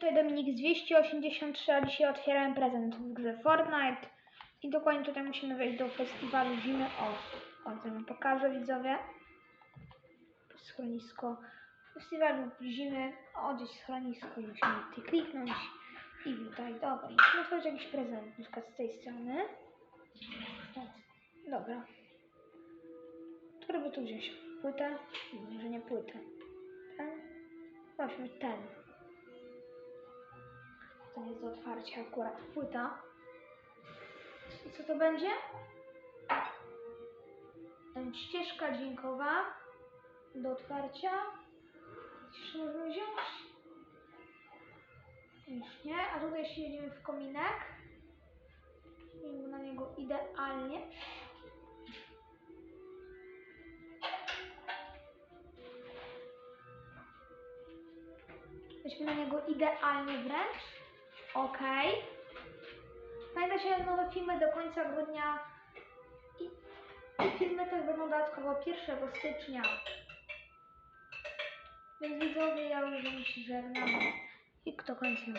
Tutaj Dominik z 283, a dzisiaj otwierałem prezent w grze Fortnite. I dokładnie tutaj musimy wejść do festiwalu zimy. O, o to wam pokażę widzowie. Schronisko festiwalu zimy. O, gdzieś schronisko musimy tutaj kliknąć. I witaj, dobra. Musimy otworzyć jakiś prezent, na przykład z tej strony. Dobra. Który by tu wziąć? Płytę? Nie, że nie płytę. Ten? Weźmy ten. To jest do otwarcia akurat płyta. I co to będzie? Ścieżka dźwiękowa do otwarcia. Jeszcze możemy wziąć? Już nie. A tutaj się jedziemy w kominek. Jedziemy na niego idealnie. Weźmy na niego idealnie wręcz. Ok. Pamiętajcie, nowe filmy do końca grudnia. I, filmy też będą dodatkowo 1 stycznia. Więc widzowie, ja już się żegnam. I kto kończy